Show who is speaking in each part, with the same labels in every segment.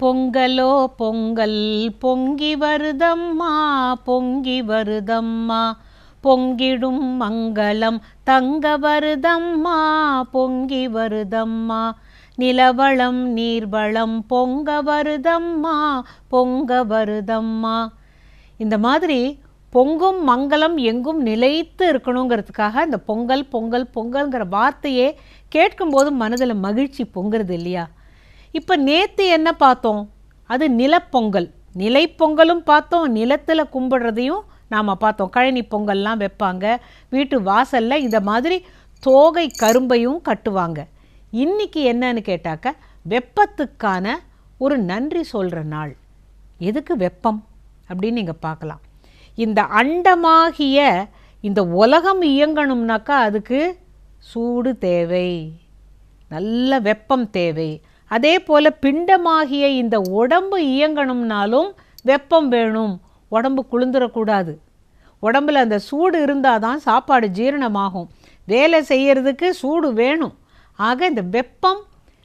Speaker 1: பொங்கலோ பொங்கல் பொங்கி வருதம்மா பொங்கி வருதம்மா. பொங்கிடும் மங்களம் தங்க வருதம்மா பொங்கி வருதம்மா. நிலவளம் நீர்வளம் பொங்க வருதம்மா பொங்க வருதம்மா. இந்த மாதிரி பொங்கும் மங்களம் எங்கும் நிலைத்து இருக்கணுங்கிறதுக்காக இந்த பொங்கல் பொங்கல் பொங்கல்ங்கிற வார்த்தையே கேட்கும்போது மனதில் மகிழ்ச்சி பொங்குறது இல்லையா? இப்போ நேற்று என்ன பார்த்தோம்? அது நிலப்பொங்கல். நிலைப்பொங்கலும் பார்த்தோம் நிலத்தில் கும்பிடுறதையும் நாம் பார்த்தோம். கழனி பொங்கல்லாம் வைப்பாங்க. வீட்டு வாசலில் இந்த மாதிரி தோகை கரும்பையும் கட்டுவாங்க. இன்னைக்கு என்னன்னு கேட்டாக்க வெப்பத்துக்கான ஒரு நன்றி சொல்கிற நாள். எதுக்கு வெப்பம்? அப்படின்னு நீங்கள் பார்க்கலாம். இந்த அண்டமாகிய இந்த உலகம் இயங்கணும்னாக்கா அதுக்கு சூடு தேவை. நல்ல வெப்பம் தேவை. அதே போல் பிண்டமாகிய இந்த உடம்பு இயங்கணும்னாலும் வெப்பம் வேணும். உடம்பு குளிந்துடக்கூடாது உடம்புல அந்த சூடு இருந்தால் தான் சாப்பாடு ஜீரணமாகும். வேலை செய்கிறதுக்கு சூடு வேணும். ஆக இந்த வெப்பம்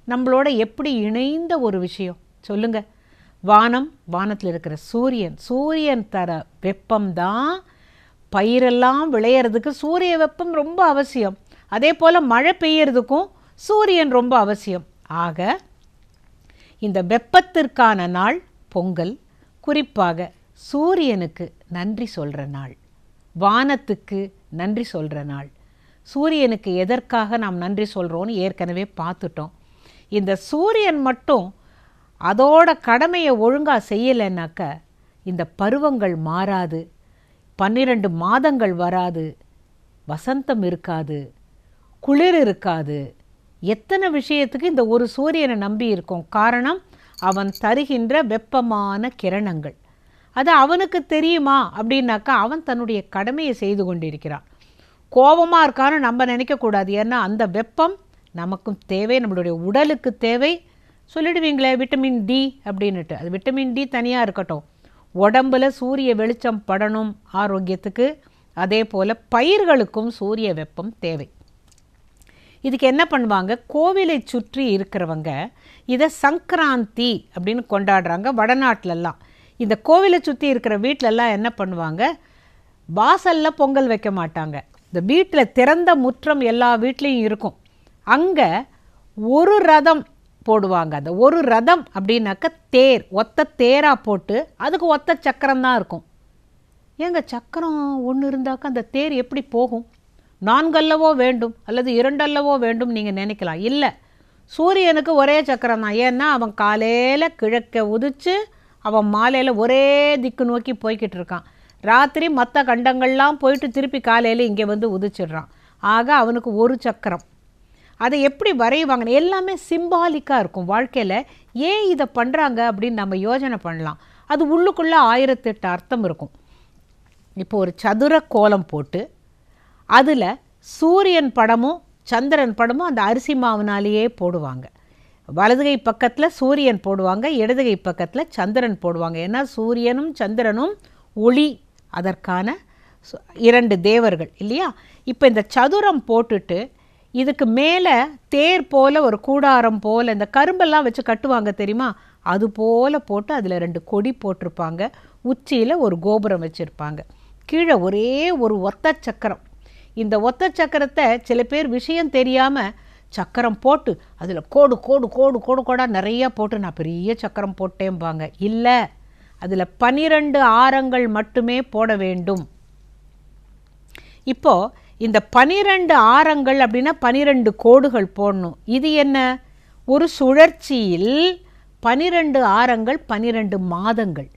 Speaker 1: நம்மளோட எப்படி இணைந்த ஒரு விஷயம்? சொல்லுங்க. வானம் வானத்தில் இருக்கிற சூரியன். சூரியன் தர வெப்பம்தான் பயிரெல்லாம் விளையிறதுக்கு சூரிய வெப்பம் ரொம்ப அவசியம். அதே போல் மழை பெய்யறதுக்கும் சூரியன் ரொம்ப அவசியம். ஆக இந்த வெப்பத்திற்கான நாள் பொங்கல். குறிப்பாக சூரியனுக்கு நன்றி சொல்கிற நாள். வானத்துக்கு நன்றி சொல்கிற நாள். சூரியனுக்கு எதற்காக நாம் நன்றி சொல்கிறோன்னு ஏற்கனவே பார்த்துட்டோம். இந்த சூரியன் மட்டும் அதோட கடமையை ஒழுங்காக செய்யலைன்னாக்க இந்த பருவங்கள் மாறாது. பன்னிரண்டு மாதங்கள் வராது. வசந்தம் இருக்காது. குளிர் இருக்காது. எத்தனை விஷயத்துக்கு இந்த ஒரு சூரியனை நம்பி இருக்கும்? காரணம் அவன் தருகின்ற வெப்பமான கிரணங்கள். அது அவனுக்கு தெரியுமா? அப்படின்னாக்கா அவன் தன்னுடைய கடமையை செய்து கொண்டிருக்கிறான். கோபமாக இருக்கான்னு நம்ம நினைக்கக்கூடாது. ஏன்னா அந்த வெப்பம் நமக்கும் தேவை நம்மளுடைய உடலுக்கு தேவை. சொல்லிடுவீங்களே விட்டமின் டி அப்படின்னுட்டு. அது விட்டமின் டி தனியாக இருக்கட்டும். உடம்புல சூரிய வெளிச்சம் படணும் ஆரோக்கியத்துக்கு. அதே போல் பயிர்களுக்கும் சூரிய வெப்பம் தேவை. இதுக்கு என்ன பண்ணுவாங்க? கோவிலை சுற்றி இருக்கிறவங்க இதை சங்கராந்தி அப்படின்னு கொண்டாடுறாங்க வடநாட்டிலலாம். இந்த கோவிலை சுற்றி இருக்கிற வீட்டிலலாம் என்ன பண்ணுவாங்க? வாசலில் பொங்கல் வைக்க மாட்டாங்க. இந்த வீட்டில் திறந்த முற்றம் எல்லா வீட்லேயும் இருக்கும். அங்கே ஒரு ரதம் போடுவாங்க. அந்த ஒரு ரதம் அப்படின்னாக்க தேர். ஒத்த தேராக போட்டு அதுக்கு ஒத்த சக்கரம் தான் இருக்கும். ஏங்க சக்கரம் ஒன்று இருந்தாக்க அந்த தேர் எப்படி போகும்? நான்கல்லவோ வேண்டும் அல்லது இரண்டல்லவோ வேண்டும் நீங்கள் நினைக்கலாம். இல்லை. சூரியனுக்கு ஒரே சக்கரம் தான் ஏன்னா அவன் காலையில் கிழக்க உதிச்சு அவன் மாலையில் ஒரே திக்கு நோக்கி போய்கிட்டு இருக்கான். ராத்திரி மற்ற கண்டங்கள்லாம் போயிட்டு திருப்பி காலையில் இங்கே வந்து உதிச்சிடுறான். ஆக அவனுக்கு ஒரு சக்கரம். அதை எப்படி வரைவாங்க? எல்லாமே சிம்பாலிக்காக இருக்கும் வாழ்க்கையில். ஏன் இதை பண்ணுறாங்க அப்படின்னு நம்ம யோசனை பண்ணலாம். அது உள்ளுக்குள்ளே ஆயிரத்தெட்டு அர்த்தம் இருக்கும். இப்போ ஒரு சதுர கோலம் போட்டு அதில் சூரியன் படமும் சந்திரன் படமும் அந்த அரிசி மாவுனாலேயே போடுவாங்க. வலதுகை பக்கத்தில் சூரியன் போடுவாங்க இடதுகை பக்கத்தில் சந்திரன் போடுவாங்க. ஏன்னா சூரியனும் சந்திரனும் ஒளி. அதற்கான சு- இரண்டு தேவர்கள் இல்லையா? இப்போ இந்த சதுரம் போட்டுட்டு இதுக்கு மேலே தேர் போல் ஒரு கூடாரம் போல் இந்த கரும்பெல்லாம் வச்சு கட்டுவாங்க தெரியுமா? அது போல் போட்டு அதில் ரெண்டு கொடி போட்டிருப்பாங்க. உச்சியில் ஒரு கோபுரம் வச்சுருப்பாங்க. கீழே ஒரே ஒரு ஒத்த சக்கரம். இந்த ஒத்த சக்கரத்தை சில பேர் விஷயம் தெரியாமல் சக்கரம் போட்டு அதில் கோடு கோடு கோடு கோடு கோடாக நிறையா போட்டு நான் பெரிய சக்கரம் போட்டேன்பாங்க இல்லை அதில் பனிரெண்டு ஆரங்கள் மட்டுமே போட வேண்டும். இப்போது இந்த பனிரெண்டு ஆரங்கள் அப்படின்னா பனிரெண்டு கோடுகள் போடணும். இது என்ன? ஒரு சுழற்சியில் பனிரெண்டு ஆரங்கள் பனிரெண்டு மாதங்கள்.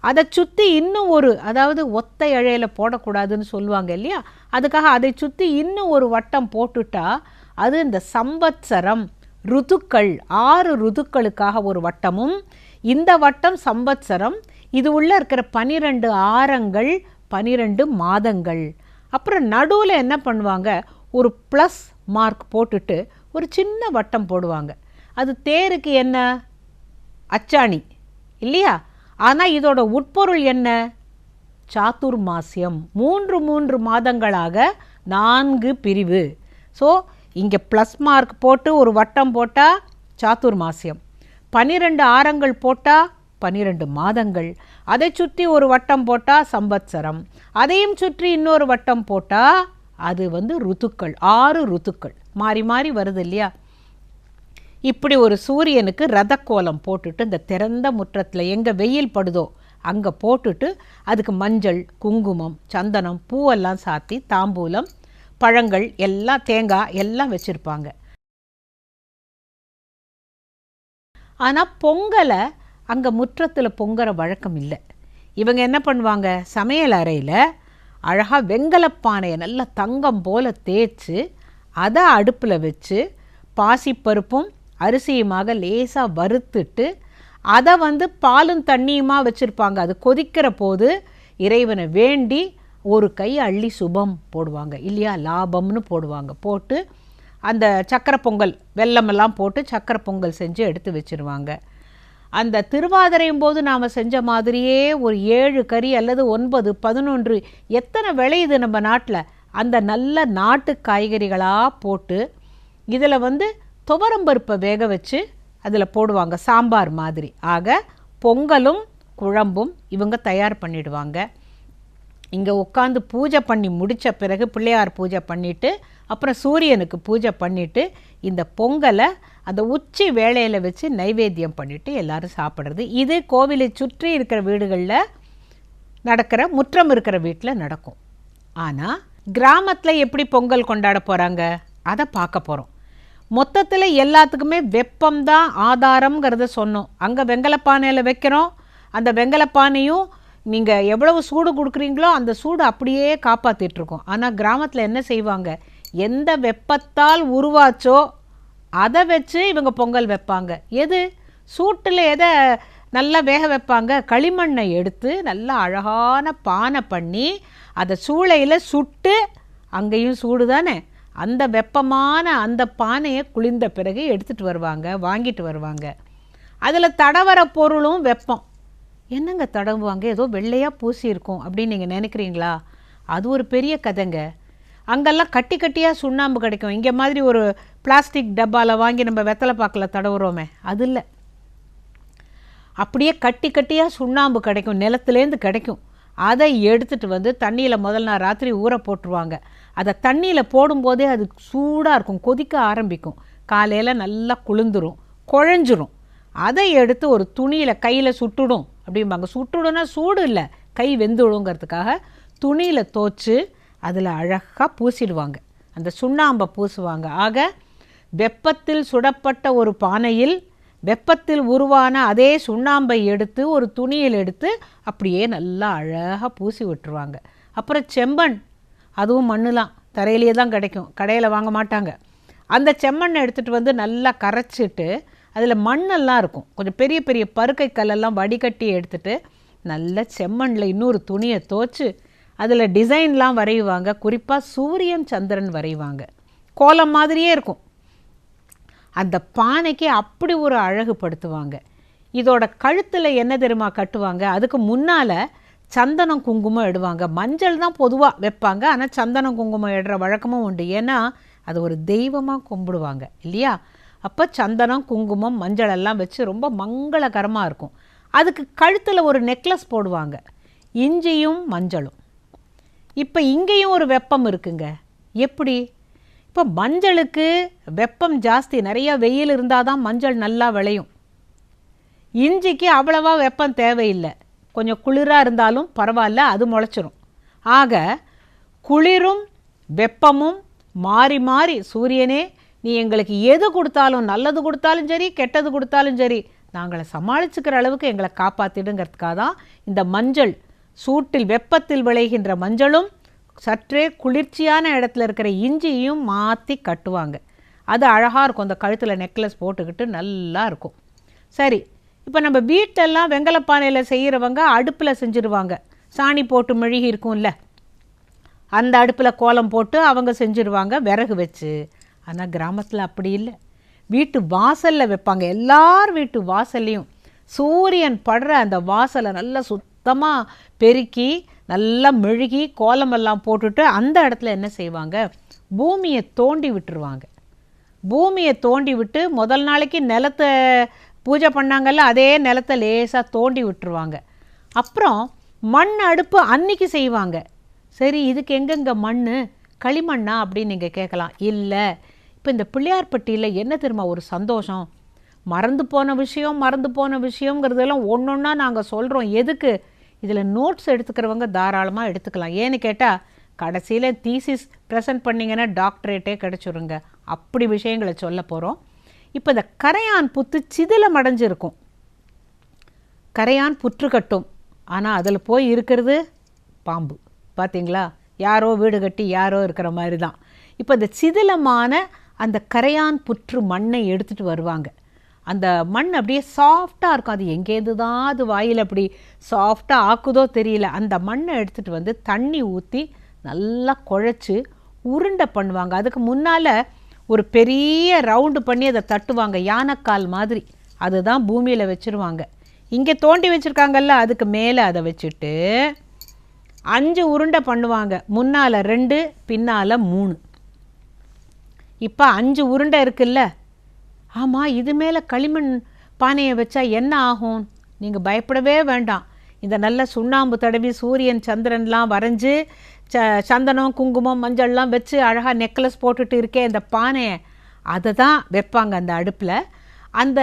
Speaker 1: அதை சுற்றி இன்னும் ஒரு அதாவது ஒத்த இழையில் போடக்கூடாதுன்னு சொல்லுவாங்க இல்லையா? அதுக்காக அதை சுற்றி இன்னும் ஒரு வட்டம் போட்டுட்டா அது இந்த சம்பத்சரம் ருதுக்கள் ஆறு ருதுக்களுக்காக ஒரு வட்டமும் இந்த வட்டம் சம்பத்சரம் இது உள்ளே இருக்கிற பனிரெண்டு ஆரங்கள் பனிரெண்டு மாதங்கள். அப்புறம் நடுவில் என்ன பண்ணுவாங்க? ஒரு ப்ளஸ் மார்க் போட்டுட்டு ஒரு சின்ன வட்டம் போடுவாங்க. அது தேருக்கு என்ன? அச்சாணி இல்லையா? ஆனால் இதோட உட்பொருள் என்ன? சாத்துர் மாசியம். மூன்று மூன்று மாதங்களாக நான்கு பிரிவு. ஸோ இங்கே ப்ளஸ் மார்க் போட்டு ஒரு வட்டம் போட்டால் சாத்துர் மாசியம். பனிரெண்டு ஆரங்கள் போட்டால் பனிரெண்டு மாதங்கள். அதை சுற்றி ஒரு வட்டம் போட்டால் சம்பத்சரம். அதையும் சுற்றி இன்னொரு வட்டம் போட்டால் அது வந்து ருத்துக்கள். ஆறு ருத்துக்கள். மாறி மாறி வருது இல்லையா? இப்படி ஒரு சூரியனுக்கு ரதக்கோலம் போட்டுட்டு இந்த திறந்த முற்றத்தில் எங்கே வெயில் படுதோ அங்கே போட்டுட்டு அதுக்கு மஞ்சள் குங்குமம் சந்தனம் பூவெல்லாம் சாத்தி தாம்பூலம் பழங்கள் எல்லாம் தேங்காய் எல்லாம் வச்சுருப்பாங்க. ஆனால் பொங்கலை அங்கே முற்றத்தில் பொங்குற வழக்கம் இல்லை. இவங்க என்ன பண்ணுவாங்க? சமையல் அறையில் அழகாக வெங்கலப்பானையை நல்லா தங்கம் போல் தேய்ச்சி அதை அடுப்பில் வச்சு பாசிப்பருப்பும் அரிசியுமாக லேசாக வறுத்துட்டு அதை வந்து பாலும் தண்ணியுமாக வச்சுருப்பாங்க. அது கொதிக்கிற போது இறைவனை வேண்டி ஒரு கை அள்ளி சுபம் போடுவாங்க. இல்லையா? லாபம்னு போடுவாங்க. போட்டு அந்த சக்கரை பொங்கல் வெல்லமெல்லாம் போட்டு சக்கரை பொங்கல் செஞ்சு எடுத்து வச்சுருவாங்க. அந்த திருவாதிரையும் போது நாம் செஞ்ச மாதிரியே ஒரு ஏழு கறி அல்லது ஒன்பது பதினொன்று எத்தனை விளையுது நம்ம நாட்டில்? அந்த நல்ல நாட்டு காய்கறிகளாக போட்டு இதில் வந்து துவரம்பருப்பை வேக வச்சு அதில் போடுவாங்க சாம்பார் மாதிரி. ஆக பொங்கலும் குழம்பும் இவங்க தயார் பண்ணிடுவாங்க. இங்கே உட்காந்து பூஜை பண்ணி முடித்த பிறகு பிள்ளையார் பூஜை பண்ணிவிட்டு அப்புறம் சூரியனுக்கு பூஜை பண்ணிவிட்டு இந்த பொங்கலை அந்த உச்சி வேளையில் வச்சு நைவேத்தியம் பண்ணிவிட்டு எல்லாரும் சாப்பிட்றது. இது கோவிலை சுற்றி இருக்கிற வீடுகளில் நடக்கிற முற்றம் இருக்கிற வீட்டில் நடக்கும். ஆனால் கிராமத்தில் எப்படி பொங்கல் கொண்டாட போகிறாங்க அதை பார்க்க போகிறோம் மொத்தத்தில் எல்லாத்துக்குமே வெப்பம் தான் ஆதாரங்கிறத சொன்னோம். அங்கே வெங்கலப்பானையில் வைக்கிறோம். அந்த வெங்கலப்பானையும் நீங்கள் எவ்வளவு சூடு கொடுக்குறீங்களோ அந்த சூடு அப்படியே காப்பாற்றிட்டுருக்கோம் ஆனால் கிராமத்தில் என்ன செய்வாங்க? எந்த வெப்பத்தால் உருவாச்சோ அதை வச்சு இவங்க பொங்கல் வைப்பாங்க. எது? சூட்டில் எதை நல்லா வேக வைப்பாங்க? களிமண்ணை எடுத்து நல்லா அழகான பானை பண்ணி அதை சூளையில் சுட்டு அங்கேயும் சூடு தானே அந்த வெப்பமான அந்த பானையை குளிர்ந்த பிறகு எடுத்துகிட்டு வருவாங்க வாங்கிட்டு வருவாங்க. அதில் தடவர பொருளும் வெப்பம். என்னங்க தடவுவாங்க? ஏதோ வெள்ளையாக பூசி இருக்கும் அப்படின்னு நீங்கள் நினைக்கிறீங்களா? அது ஒரு பெரிய கதைங்க. அங்கெல்லாம் கட்டி கட்டியாக சுண்ணாம்பு கிடைக்கும். இங்கே மாதிரி ஒரு பிளாஸ்டிக் டப்பாவில் வாங்கி நம்ம வெத்தலை பாக்கில் தடவுறோமே அது இல்லை. அப்படியே கட்டி கட்டியாக சுண்ணாம்பு கிடைக்கும். நிலத்துலேருந்து கிடைக்கும். அதை எடுத்துகிட்டு வந்து தண்ணியில் முதல் நாள் ராத்திரி ஊற போட்டுருவாங்க. அதை தண்ணியில் போடும்போதே அது சூடாக இருக்கும் கொதிக்க ஆரம்பிக்கும். காலையில் நல்லா குளிந்துரும் குழஞ்சிரும். அதை எடுத்து ஒரு துணியில் கையில் சுட்டுடும் அப்படிம்பாங்க. சுட்டுடும்னா சூடு இல்லை கை வெந்துடுங்கிறதுக்காக துணியில் தோச்சு அதில் அழகாக பூசிடுவாங்க. அந்த சுண்ணாம்பை பூசுவாங்க. ஆக வெப்பத்தில் சுடப்பட்ட ஒரு பானையில் வெப்பத்தில் உருவான அதே சுண்ணாம்பை எடுத்து ஒரு துணியில் எடுத்து அப்படியே நல்லா அழகாக பூசி விட்டுருவாங்க. அப்புறம் செம்பன். அதுவும் மண்ணுலாம். தரையிலேயே தான் கிடைக்கும். கடையில் வாங்க மாட்டாங்க. அந்த செம்மண்ணை எடுத்துகிட்டு வந்து நல்லா கரைச்சிட்டு அதில் மண்ணெல்லாம் இருக்கும். கொஞ்சம் பெரிய பெரிய பருக்கை கல்லெல்லாம் வடிகட்டி எடுத்துட்டு நல்ல செம்மண்ணில் இன்னொரு துணியை தோச்சு அதில் டிசைன்லாம் வரைவாங்க குறிப்பாக சூரியன் சந்திரன் வரைவாங்க கோலம் மாதிரியே இருக்கும். அந்த பானைக்கு அப்படி ஒரு அழகுபடுத்துவாங்க. இதோட கழுத்தில் என்ன தெரியுமா கட்டுவாங்க? அதுக்கு முன்னால் சந்தனம் குங்குமம் இடுவாங்க. மஞ்சள் தான் பொதுவாக வைப்பாங்க. ஆனால் சந்தனம் குங்குமம் இடுற வழக்கமும் உண்டு. ஏன்னா அது ஒரு தெய்வமாக கும்பிடுவாங்க. இல்லையா? அப்போ சந்தனம் குங்குமம் மஞ்சள் எல்லாம் வச்சு ரொம்ப மங்களகரமாக இருக்கும். அதுக்கு கழுத்தில் ஒரு நெக்லஸ் போடுவாங்க. இஞ்சியும் மஞ்சளும். இப்போ இங்கேயும் ஒரு வெப்பம் இருக்குங்க. எப்படி? இப்போ மஞ்சளுக்கு வெப்பம் ஜாஸ்தி. நிறையா வெயில் இருந்தால் தான் மஞ்சள் நல்லா விளையும். இஞ்சிக்கு அவ்வளவா வெப்பம் தேவையில்லை. கொஞ்சம் குளிராக இருந்தாலும் பரவாயில்ல அது முளைச்சிரும். ஆக குளிரும் வெப்பமும் மாறி மாறி சூரியனே நீ எங்களுக்கு எது கொடுத்தாலும் நல்லது கொடுத்தாலும் சரி கெட்டது கொடுத்தாலும் சரி நாங்களை சமாளிச்சுக்கிற அளவுக்கு எங்களை காப்பாற்றிடுங்கிறதுக்காக தான் இந்த மஞ்சள் சூட்டில் வெப்பத்தில் விளைகின்ற மஞ்சளும் சற்றே குளிர்ச்சியான இடத்துல இருக்கிற இஞ்சியும் மாற்றி கட்டுவாங்க. அது அழகாக இருக்கும். அந்த கழுத்தில் நெக்லஸ் போட்டுக்கிட்டு நல்லா இருக்கும். சரி இப்போ நம்ம வீட்டெல்லாம் வெங்கலப்பானையில் செய்கிறவங்க அடுப்பில் செஞ்சுருவாங்க. சாணி போட்டு மெழுகி இருக்கும்ல. அந்த அடுப்பில் கோலம் போட்டு அவங்க செஞ்சுருவாங்க விறகு வச்சு. ஆனால் கிராமத்தில் அப்படி இல்லை. வீட்டு வாசலில் வைப்பாங்க. எல்லார் வீட்டு வாசல்லையும் சூரியன் படுற அந்த வாசலை நல்லா சுத்தமாக பெருக்கி நல்லா மெழுகி கோலமெல்லாம் போட்டுட்டு அந்த இடத்துல என்ன செய்வாங்க? பூமியை தோண்டி விட்டுருவாங்க. பூமியை தோண்டி விட்டு முதல் நாளைக்கு நிலத்தை பூஜை பண்ணாங்கல்ல அதே நிலத்தை லேசாக தோண்டி விட்டுருவாங்க. அப்புறம் மண் அடுப்பு அன்னைக்கு செய்வாங்க. சரி இதுக்கு எங்கெங்க மண் களிமண்ணா அப்படின்னு நீங்கள் கேட்கலாம். இல்லை இப்போ இந்த பிள்ளையார்பட்டியில் என்ன தெரியுமா ஒரு சந்தோஷம்? மறந்து போன விஷயம் மறந்து போன விஷயங்கிறதெல்லாம் ஒன்று ஒன்றா நாங்கள் சொல்கிறோம் எதுக்கு? இதில் நோட்ஸ் எடுத்துக்கிறவங்க தாராளமாக எடுத்துக்கலாம். ஏன்னு கேட்டால் கடைசியில் தீசிஸ் ப்ரெசன்ட் பண்ணிங்கன்னா டாக்டரேட்டே கிடச்சிருங்க. அப்படி விஷயங்களை சொல்ல போகிறோம் இப்போ இந்த கரையான் புத்து சிதிலம் அடைஞ்சிருக்கும். கரையான் புற்று கட்டும். ஆனால் அதில் போய் இருக்கிறது பாம்பு. பார்த்தீங்களா யாரோ வீடு கட்டி யாரோ இருக்கிற மாதிரி தான் இப்போ இந்த சிதிலமான அந்த கரையான் புற்று மண்ணை எடுத்துகிட்டு வருவாங்க. அந்த மண் அப்படியே சாஃப்டாக இருக்கும். அது எங்கேருந்து தான் அது வாயில் அப்படி சாஃப்டாக ஆக்குதோ தெரியல. அந்த மண்ணை எடுத்துகிட்டு வந்து தண்ணி ஊற்றி நல்லா குழச்சி உருண்டை பண்ணுவாங்க. அதுக்கு முன்னால் ஒரு பெரிய ரவுண்டு பண்ணி அதை தட்டுவாங்க. யானைக்கால் மாதிரி. அதுதான் பூமியில் வச்சுருவாங்க. இங்கே தோண்டி வச்சுருக்காங்கல்ல அதுக்கு மேலே அதை வச்சுட்டு அஞ்சு உருண்டை பண்ணுவாங்க. முன்னால் ரெண்டு பின்னால் மூணு. இப்போ அஞ்சு உருண்டை இருக்குல்ல? ஆமாம் இது மேலே களிமண் பானையை வச்சா என்ன ஆகும்? நீங்கள் பயப்படவே வேண்டாம். இந்த நல்ல சுண்ணாம்பு தடவி சூரியன் சந்திரன்லாம் வரைஞ்சி ச சந்தனம் குங்குமம் மஞ்சள்லாம் வச்சு அழகாக நெக்லஸ் போட்டுட்டு இருக்கே இந்த பானையை. அதை தான் வைப்பாங்க அந்த அடுப்பில். அந்த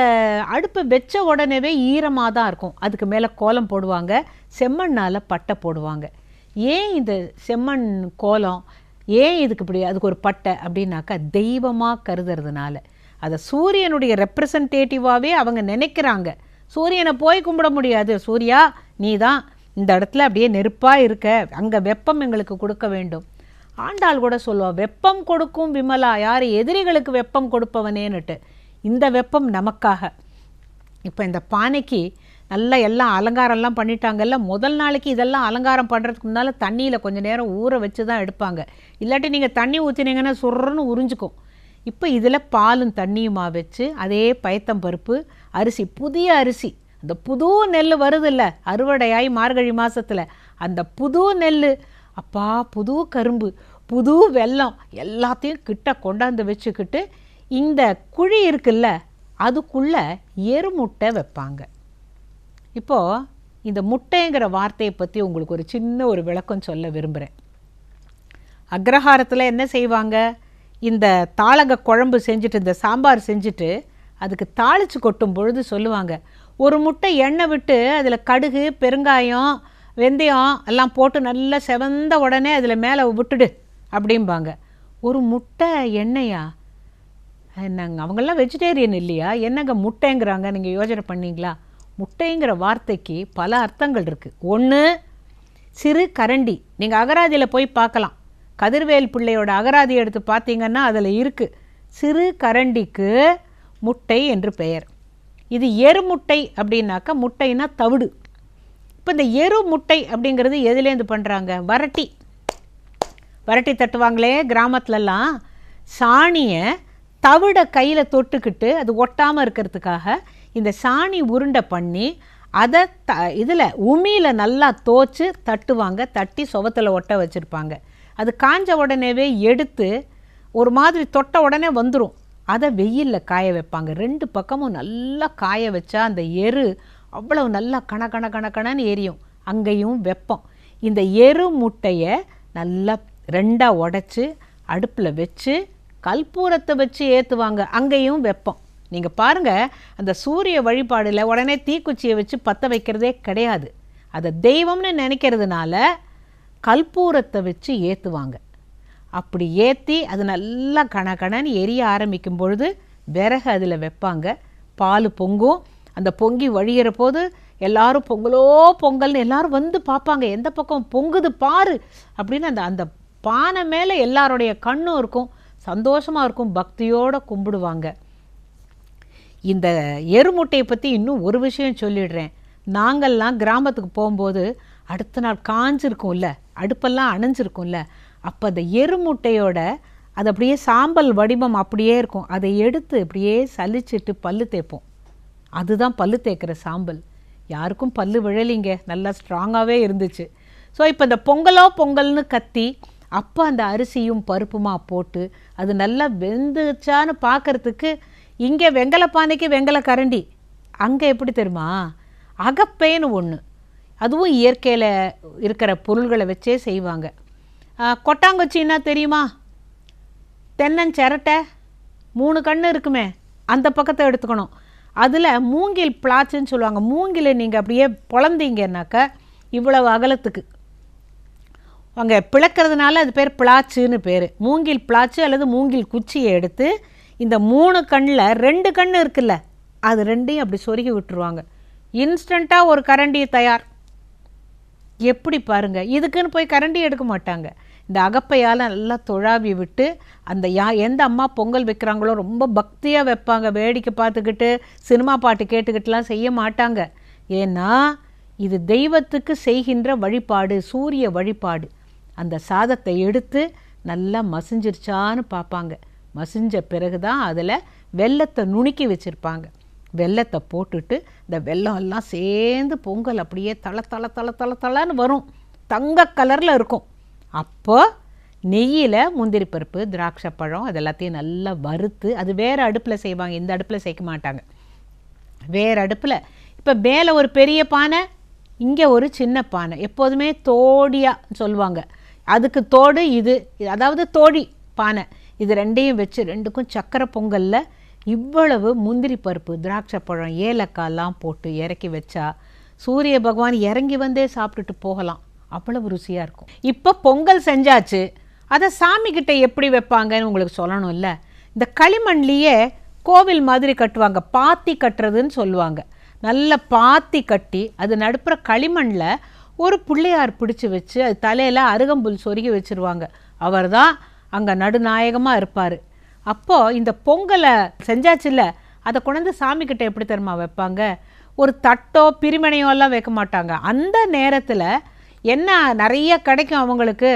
Speaker 1: அடுப்பை வச்ச உடனேவே ஈரமாக தான் இருக்கும். அதுக்கு மேலே கோலம் போடுவாங்க. செம்மண்ணால் பட்டை போடுவாங்க. ஏன் இந்த செம்மண் கோலம்? ஏன் இதுக்கு இப்படி அதுக்கு ஒரு பட்டை அப்படின்னாக்கா தெய்வமாக கருதுறதுனால. அதை சூரியனுடைய ரெப்ரசன்டேட்டிவாகவே அவங்க நினைக்கிறாங்க. சூரியனை போய் கும்பிட முடியாது. சூர்யா நீ தான் இந்த இடத்துல அப்படியே நெருப்பாக இருக்க அங்கே வெப்பம் எங்களுக்கு கொடுக்க வேண்டும். ஆண்டாள் கூட சொல்லுவாள் வெப்பம் கொடுக்கும் விமலா யார் எதிரிகளுக்கு வெப்பம் கொடுப்பவனேன்னுட்டு. இந்த வெப்பம் நமக்காக. இப்போ இந்த பானைக்கு நல்லா எல்லாம் அலங்காரம்லாம் பண்ணிட்டாங்கல்ல முதல் நாளைக்கு இதெல்லாம் அலங்காரம் பண்ணுறதுக்கு முன்னால் தண்ணியில் கொஞ்சம் நேரம் ஊற வச்சு தான் எடுப்பாங்க. இல்லாட்டி நீங்கள் தண்ணி ஊற்றினீங்கன்னா சுருன்னு உறிஞ்சிக்கும். இப்போ இதில் பாலும் தண்ணியுமா வச்சு அதே பயத்தம்பருப்பு அரிசி புதிய அரிசி அந்த புது நெல் வருதில்ல அறுவடையாய் மார்கழி மாதத்தில் அந்த புது நெல் அப்பா புது கரும்பு புது வெல்லம் எல்லாத்தையும் கிட்ட கொண்டாந்து வச்சுக்கிட்டு இந்த குழி இருக்குல்ல அதுக்குள்ளே எருமுட்டை வைப்பாங்க. இப்போது இந்த முட்டைங்கிற வார்த்தையை பற்றி உங்களுக்கு ஒரு சின்ன ஒரு விளக்கம் சொல்ல விரும்புகிறேன் அக்ரஹாரத்தில் என்ன செய்வாங்க? இந்த தாளக குழம்பு செஞ்சுட்டு இந்த சாம்பார் செஞ்சுட்டு அதுக்கு தாளித்து கொட்டும் பொழுது சொல்லுவாங்க ஒரு முட்டை எண்ணெய் விட்டு அதில் கடுகு பெருங்காயம் வெந்தயம் எல்லாம் போட்டு நல்லா செவந்த உடனே அதில் மேலே விட்டுடு அப்படிம்பாங்க. ஒரு முட்டை எண்ணெயா? என்னங்க அவங்கெல்லாம் வெஜிடேரியன் இல்லையா? என்னங்க முட்டைங்கிறாங்க? நீங்கள் யோசனை பண்ணீங்களா? முட்டைங்கிற வார்த்தைக்கு பல அர்த்தங்கள் இருக்குது ஒன்று சிறு கரண்டி. நீங்கள் அகராதியில் போய் பார்க்கலாம். கதிர்வேல் பிள்ளையோட அகராதி எடுத்து பார்த்தீங்கன்னா அதில் இருக்குது சிறு கரண்டிக்கு முட்டை என்று பெயர். இது எரு முட்டை அப்படின்னாக்கா முட்டைனா தவிடு. இப்போ இந்த எரு முட்டை அப்படிங்கிறது எதுலேருந்து பண்ணுறாங்க வரட்டி. வரட்டி தட்டுவாங்களே கிராமத்துலலாம். சாணியை தவிட கையில் தொட்டுக்கிட்டு அது ஒட்டாமல் இருக்கிறதுக்காக இந்த சாணி உருண்டை பண்ணி அதை த இதில் உமியில் நல்லா தோச்சு தட்டுவாங்க. தட்டி சுவத்தில் ஒட்ட வச்சுருப்பாங்க. அது காஞ்ச உடனேவே எடுத்து ஒரு மாதிரி தொட்ட உடனே வந்துடும் அதை வெயிலில் காய வைப்பாங்க. ரெண்டு பக்கமும் நல்லா காய வச்சா அந்த எரு அவ்வளவு நல்லா கண கண கண எரியும். அங்கேயும் வெப்பம். இந்த எரு முட்டையை நல்லா ரெண்டாக உடச்சி அடுப்பில் வச்சு கற்பூரத்தை வச்சு ஏற்றுவாங்க அங்கேயும் வெப்பம். நீங்கள் பாருங்கள் அந்த சூரிய வழிபாடில் உடனே தீக்குச்சியை வச்சு பற்ற வைக்கிறதே கிடையாது. அதை தெய்வம்னு நினைக்கிறதுனால கற்பூரத்தை வச்சு ஏற்றுவாங்க அப்படி ஏற்றி அது நல்லா கணக்கணன்னு எரிய ஆரம்பிக்கும் பொழுது விறகு அதில் வைப்பாங்க. பால் பொங்கும். அந்த பொங்கி வழியிற போது எல்லாரும் பொங்கலோ பொங்கல்னு எல்லாரும் வந்து பார்ப்பாங்க. எந்த பக்கம் பொங்குது பாரு அப்படின்னு அந்த அந்த பானை மேலே எல்லாருடைய கண்ணும் இருக்கும். சந்தோஷமாக இருக்கும். பக்தியோடு கும்பிடுவாங்க. இந்த எருமுட்டையை பற்றி இன்னும் ஒரு விஷயம் சொல்லிடுறேன். நாங்கள்லாம் கிராமத்துக்கு போகும்போது அடுத்த நாள் காஞ்சிருக்கும்ல அடுப்பெல்லாம் அணைஞ்சிருக்கும்ல அப்போ அந்த எருமுட்டையோட அது அப்படியே சாம்பல் வடிவம் அப்படியே இருக்கும். அதை எடுத்து அப்படியே சலிச்சிட்டு பல்லு தேய்ப்போம். அதுதான் பல்லு தேய்க்கிற சாம்பல். யாருக்கும் பல்லு விழலிங்க. நல்லா ஸ்ட்ராங்காகவே இருந்துச்சு. ஸோ இப்போ இந்த பொங்கலோ பொங்கல்னு கத்தி அப்போ அந்த அரிசியும் பருப்புமா போட்டு அது நல்லா வெந்துச்சான்னு பார்க்கறதுக்கு இங்கே வெங்கல பானைக்கு வெங்கல கரண்டி. அங்கே எப்படி தெரியுமா? அகப்பேன்னு ஒன்று அதுவும் இயற்கையில் இருக்கிற பொருள்களை வச்சே செய்வாங்க. கொட்டாங்குச்சின்னா தெரியுமா? தென்னஞ்சிரட்டை மூணு கண் இருக்குமே அந்த பக்கத்தை எடுத்துக்கணும். அதில் மூங்கில் பிளாச்சுன்னு சொல்லுவாங்க. மூங்கிலை நீங்கள் அப்படியே பொழந்தீங்கன்னாக்கா இவ்வளவு அகலத்துக்கு. அங்கே பிளக்கிறதுனால அது பேர் பிளாச்சுன்னு பேர். மூங்கில் பிளாச்சு அல்லது மூங்கில் குச்சியை எடுத்து இந்த மூணு கண்ணில் ரெண்டு கண் இருக்குல்ல அது ரெண்டையும் அப்படி சொருகி விட்டுருவாங்க. இன்ஸ்டண்ட்டாக ஒரு கரண்டி தயார். எப்படி பாருங்கள் இதுக்குன்னு போய் கரண்டி எடுக்க மாட்டாங்க. இந்த அகப்பையால் நல்லா தொழாவி விட்டு அந்த யா எந்த அம்மா பொங்கல் வைக்கிறாங்களோ ரொம்ப பக்தியாக வைப்பாங்க. வேடிக்கை பார்த்துக்கிட்டு சினிமா பாட்டு கேட்டுக்கிட்டுலாம் செய்ய மாட்டாங்க. ஏன்னா இது தெய்வத்துக்கு செய்கின்ற வழிபாடு சூரிய வழிபாடு. அந்த சாதத்தை எடுத்து நல்லா மசிஞ்சிருச்சான்னு பார்ப்பாங்க. மசிஞ்ச பிறகு தான் அதில் வெல்லத்தை நுணுக்கி வச்சுருப்பாங்க. வெல்லத்தை போட்டுட்டு இந்த வெல்லம் எல்லாம் சேர்ந்து பொங்கல் அப்படியே தள தள தள தள தளன்னு வரும். தங்க கலரில் இருக்கும். அப்போ நெய்யில் முந்திரி பருப்பு திராட்சை பழம் அது எல்லாத்தையும் நல்லா வறுத்து அது வேறு அடுப்பில் செய்வாங்க. இந்த அடுப்பில் சேர்க்க மாட்டாங்க. வேறு அடுப்பில். இப்போ மேலே ஒரு பெரிய பானை இங்கே ஒரு சின்ன பானை. எப்போதுமே தோடியாக சொல்லுவாங்க. அதுக்கு தோடு இது அதாவது தோழி பானை. இது ரெண்டையும் வச்சு ரெண்டுக்கும் சக்கரை பொங்கலில் இவ்வளவு முந்திரி பருப்பு திராட்சை பழம் ஏலக்காய்லாம் போட்டு இறக்கி வச்சா சூரிய பகவான் இறங்கி வந்தே சாப்பிட்டுட்டு போகலாம். அவ்வளவு ருசியாக இருக்கும். இப்போ பொங்கல் செஞ்சாச்சு அதை சாமிக்கிட்ட எப்படி வைப்பாங்கன்னு உங்களுக்கு சொல்லணும்ல? இந்த களிமண்லேயே கோவில் மாதிரி கட்டுவாங்க பாத்தி கட்டுறதுன்னு சொல்லுவாங்க. நல்ல பாத்தி கட்டி அது நடுப்புற களிமண்ணில் ஒரு பிள்ளையார் பிடிச்சி வச்சு அது தலையில் அருகம்புல் சொருகி வச்சுருவாங்க. அவர் தான் அங்கே நடுநாயகமாக இருப்பார். அப்போது இந்த பொங்கலை செஞ்சாச்சுல்ல அதை கொண்டாந்து சாமிக்கிட்ட எப்படி தெரியுமா வைப்பாங்க? ஒரு தட்டோ பிரிமனையோ எல்லாம் வைக்க மாட்டாங்க. அந்த நேரத்தில் என்ன நிறைய கிடைக்கும் அவங்களுக்கு?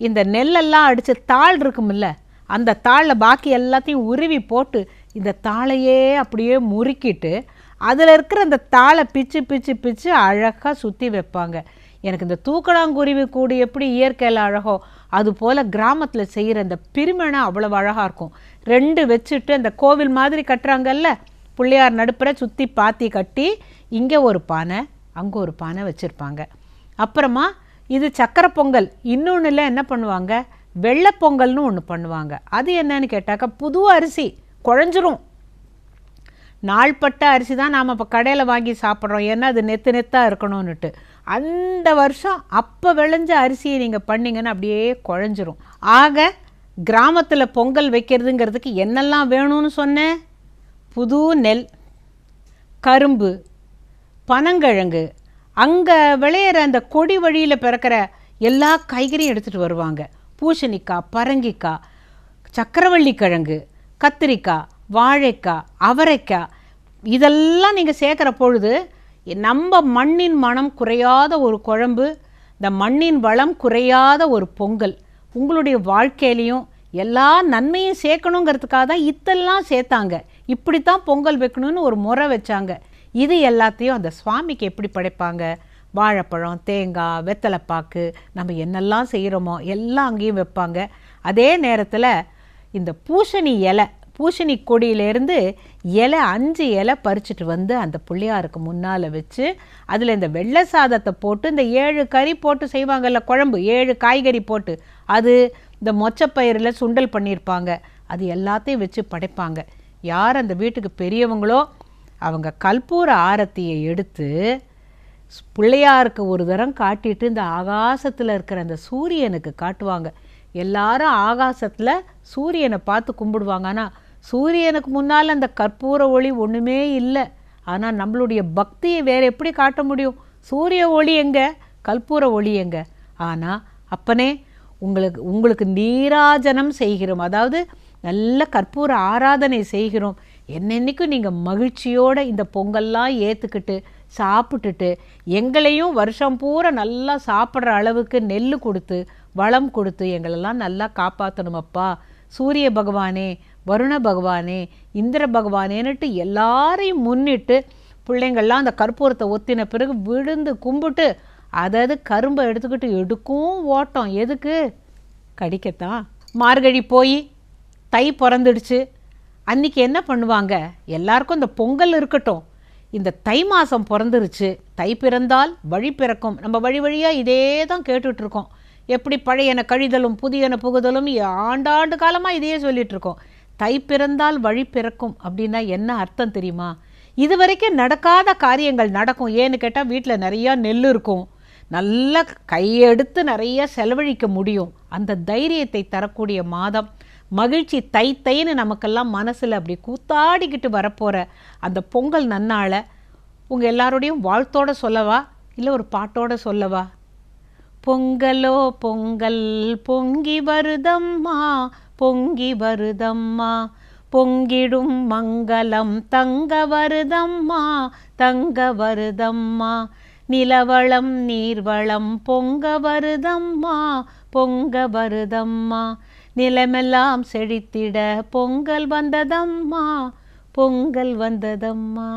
Speaker 1: இந்த நெல்லெல்லாம் அடித்து தாள் இருக்குமில்ல அந்த தாளில் பாக்கி எல்லாத்தையும் உருவி போட்டு இந்த தாளையே அப்படியே முறுக்கிட்டு அதில் இருக்கிற அந்த தாளை பிச்சு பிச்சு பிச்சு அழகாக சுற்றி வைப்பாங்க. எனக்கு இந்த தூக்கணாங்குருவி கூடு எப்படி இயற்கையில் அழகோ அது போல் கிராமத்தில் செய்கிற அந்த பிரிமனை அவ்வளோ அழகாக இருக்கும். ரெண்டு வச்சுட்டு அந்த கோவில் மாதிரி கட்டுறாங்கல்ல பிள்ளையார் நடுப்புற சுற்றி பாத்தி கட்டி இங்கே ஒரு பானை அங்கே ஒரு பானை வச்சுருப்பாங்க. அப்புறமா இது சக்கரை பொங்கல். இன்னொன்றுல என்ன பண்ணுவாங்க? வெள்ளை பொங்கல்னு ஒன்று பண்ணுவாங்க. அது என்னன்னு கேட்டாக்கா புது அரிசி குழஞ்சிரும். நாள்பட்ட அரிசி தான் நாம் இப்போ கடையில் வாங்கி சாப்பிட்றோம். ஏன்னா அது நெத்து நெத்தாக இருக்கணும்னுட்டு. அந்த வருஷம் அப்போ விளைஞ்ச அரிசியை நீங்கள் பண்ணீங்கன்னா அப்படியே குழஞ்சிரும். ஆக கிராமத்தில் பொங்கல் வைக்கிறதுங்கிறதுக்கு என்னெல்லாம் வேணும்னு சொன்னேன் புது நெல் கரும்பு பனங்கிழங்கு அங்கே விளையிற அந்த கொடி வழியில் பிறக்கிற எல்லா காய்கறியும் எடுத்துகிட்டு வருவாங்க. பூசணிக்காய் பரங்கிக்காய் சக்கரவள்ளி கிழங்கு கத்திரிக்காய் வாழைக்காய் அவரைக்காய். இதெல்லாம் நீங்கள் சேர்க்குற பொழுது நம்ம மண்ணின் மனம் குறையாத ஒரு குழம்பு இந்த மண்ணின் வளம் குறையாத ஒரு பொங்கல். உங்களுடைய வாழ்க்கையிலையும் எல்லா நன்மையும் சேர்க்கணுங்கிறதுக்காக தான் இத்தெல்லாம் சேர்த்தாங்க. இப்படித்தான் பொங்கல் வைக்கணும்னு ஒரு முறை வச்சாங்க. இது எல்லாத்தையும் அந்த சுவாமிக்கு எப்படி படைப்பாங்க? வாழைப்பழம் தேங்காய் வெத்தலைப்பாக்கு நம்ம என்னெல்லாம் செய்கிறோமோ எல்லாம் அங்கேயும் வைப்பாங்க. அதே நேரத்தில் இந்த பூசணி இலை பூசணி கொடியிலேருந்து இலை அஞ்சு இலை பறிச்சுட்டு வந்து அந்த பிள்ளையாருக்கு முன்னால் வச்சு அதில் இந்த வெள்ளை சாதத்தை போட்டு இந்த ஏழு கறி போட்டு செய்வாங்கல்ல குழம்பு ஏழு காய்கறி போட்டு அது இந்த மொச்சப்பயிரில் சுண்டல் பண்ணியிருப்பாங்க அது எல்லாத்தையும் வச்சு படைப்பாங்க. யார் அந்த வீட்டுக்கு பெரியவங்களோ அவங்க கற்பூர ஆரத்தியை எடுத்து பிள்ளையாருக்கு ஒரு தரம் காட்டிட்டு இந்த ஆகாசத்தில் இருக்கிற அந்த சூரியனுக்கு காட்டுவாங்க. எல்லாரும் ஆகாசத்தில் சூரியனை பார்த்து கும்பிடுவாங்க. ஆனால் சூரியனுக்கு முன்னால் அந்த கற்பூர ஒளி ஒன்றுமே இல்லை. ஆனால் நம்மளுடைய பக்தியை வேறு எப்படி காட்ட முடியும்? சூரிய ஒளி எங்க? கற்பூர ஒளி எங்க? ஆனால் அப்பனே உங்களுக்கு உங்களுக்கு நீராஜனம் செய்கிறோம். அதாவது நல்ல கற்பூர ஆராதனை செய்கிறோம். என்னென்னைக்கும் நீங்கள் மகிழ்ச்சியோடு இந்த பொங்கல்லாம் ஏற்றுக்கிட்டு சாப்பிட்டுட்டு எங்களையும் வருஷம் பூரா நல்லா சாப்பிட்ற அளவுக்கு நெல் கொடுத்து வளம் கொடுத்து எங்களெல்லாம் நல்லா காப்பாற்றணுமப்பா சூரிய பகவானே வருண பகவானே இந்திர பகவானேன்னுட்டு எல்லாரையும் முன்னிட்டு பிள்ளைங்கள்லாம் அந்த கற்பூரத்தை ஒத்தின பிறகு விழுந்து கும்பிட்டு அதாவது கரும்பை எடுத்துக்கிட்டு எடுக்கும் ஓட்டம். எதுக்கு? கடிக்கத்தான். மார்கழி போய் தை பிறந்துடுச்சு. அன்னைக்கு என்ன பண்ணுவாங்க? எல்லாருக்கும் இந்த பொங்கல் இருக்கட்டும். இந்த தை மாதம் பிறந்துருச்சு. தை பிறந்தால் வழி பிறக்கும். நம்ம வழி வழியாக இதே தான் கேட்டுட்ருக்கோம். எப்படி பழையன கழிதலும் புதியன புகுதலும் ஆண்டாண்டு காலமாக இதையே சொல்லிகிட்ருக்கோம் தை பிறந்தால் வழி பிறக்கும் அப்படின்னா என்ன அர்த்தம் தெரியுமா? இது வரைக்கும் நடக்காத காரியங்கள் நடக்கும். ஏன்னு கேட்டால் வீட்டில் நிறையா நெல் இருக்கும். நல்ல கையெடுத்து நிறைய செலவழிக்க முடியும். அந்த தைரியத்தை தரக்கூடிய மாதம். மகிழ்ச்சி தை தைன்னு நமக்கெல்லாம் மனசில் அப்படி கூத்தாடிக்கிட்டு வரப்போகிற அந்த பொங்கல் நன்னாளை உங்கள் எல்லாரோடையும் வாழ்த்தோட சொல்லவா? இல்லை ஒரு பாட்டோட சொல்லவா? பொங்கலோ பொங்கல் பொங்கி வருதம்மா பொங்கி வருதம்மா. பொங்கிடும் மங்களம் தங்க வருதம்மா தங்க வருதம்மா. நிலவளம் நீர்வளம் பொங்க வருதம்மா பொங்க வருதம்மா. நிலமெல்லாம் செழித்திட பொங்கல் வந்ததம்மா பொங்கல் வந்ததம்மா.